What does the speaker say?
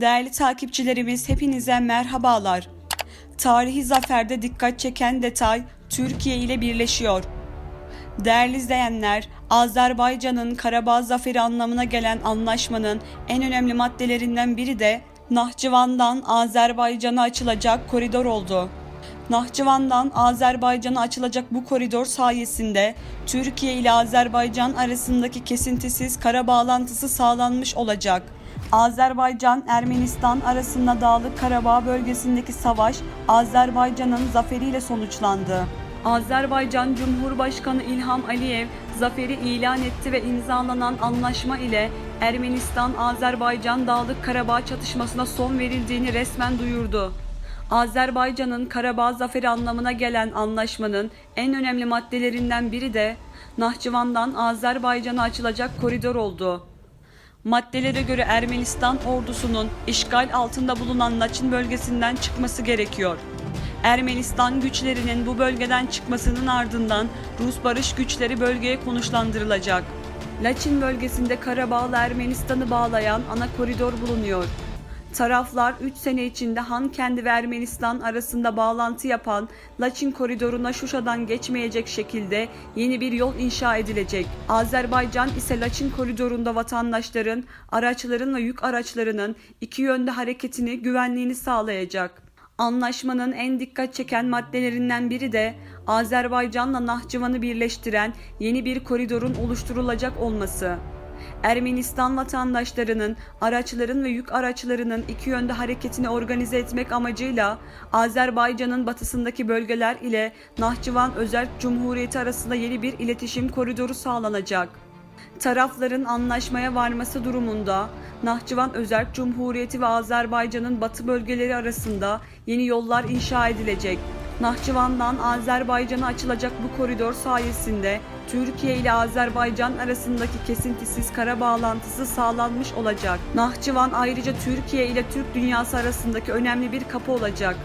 Değerli takipçilerimiz hepinize merhabalar. Tarihi zaferde dikkat çeken detay Türkiye ile birleşiyor. Değerli izleyenler, Azerbaycan'ın Karabağ zaferi anlamına gelen anlaşmanın en önemli maddelerinden biri de Nahçıvan'dan Azerbaycan'a açılacak koridor oldu. Nahçıvan'dan Azerbaycan'a açılacak bu koridor sayesinde Türkiye ile Azerbaycan arasındaki kesintisiz kara bağlantısı sağlanmış olacak. Azerbaycan-Ermenistan arasında Dağlık Karabağ bölgesindeki savaş Azerbaycan'ın zaferiyle sonuçlandı. Azerbaycan Cumhurbaşkanı İlham Aliyev zaferi ilan etti ve imzalanan anlaşma ile Ermenistan-Azerbaycan Dağlık Karabağ çatışmasına son verildiğini resmen duyurdu. Azerbaycan'ın Karabağ zaferi anlamına gelen anlaşmanın en önemli maddelerinden biri de Nahçıvan'dan Azerbaycan'a açılacak koridor oldu. Maddelere göre Ermenistan ordusunun işgal altında bulunan Laçin bölgesinden çıkması gerekiyor. Ermenistan güçlerinin bu bölgeden çıkmasının ardından Rus barış güçleri bölgeye konuşlandırılacak. Laçin bölgesinde Karabağ'la Ermenistan'ı bağlayan ana koridor bulunuyor. Taraflar 3 sene içinde Hankendi ve Ermenistan arasında bağlantı yapan Laçin koridoruna Şuşa'dan geçmeyecek şekilde yeni bir yol inşa edilecek. Azerbaycan ise Laçin koridorunda vatandaşların, araçların ve yük araçlarının iki yönde hareketini, güvenliğini sağlayacak. Anlaşmanın en dikkat çeken maddelerinden biri de Azerbaycan'la Nahçıvan'ı birleştiren yeni bir koridorun oluşturulacak olması. Ermenistan vatandaşlarının, araçların ve yük araçlarının iki yönde hareketini organize etmek amacıyla Azerbaycan'ın batısındaki bölgeler ile Nahçıvan Özerk Cumhuriyeti arasında yeni bir iletişim koridoru sağlanacak. Tarafların anlaşmaya varması durumunda Nahçıvan Özerk Cumhuriyeti ve Azerbaycan'ın batı bölgeleri arasında yeni yollar inşa edilecek. Nahçıvan'dan Azerbaycan'a açılacak bu koridor sayesinde Türkiye ile Azerbaycan arasındaki kesintisiz kara bağlantısı sağlanmış olacak. Nahçıvan ayrıca Türkiye ile Türk dünyası arasındaki önemli bir kapı olacak.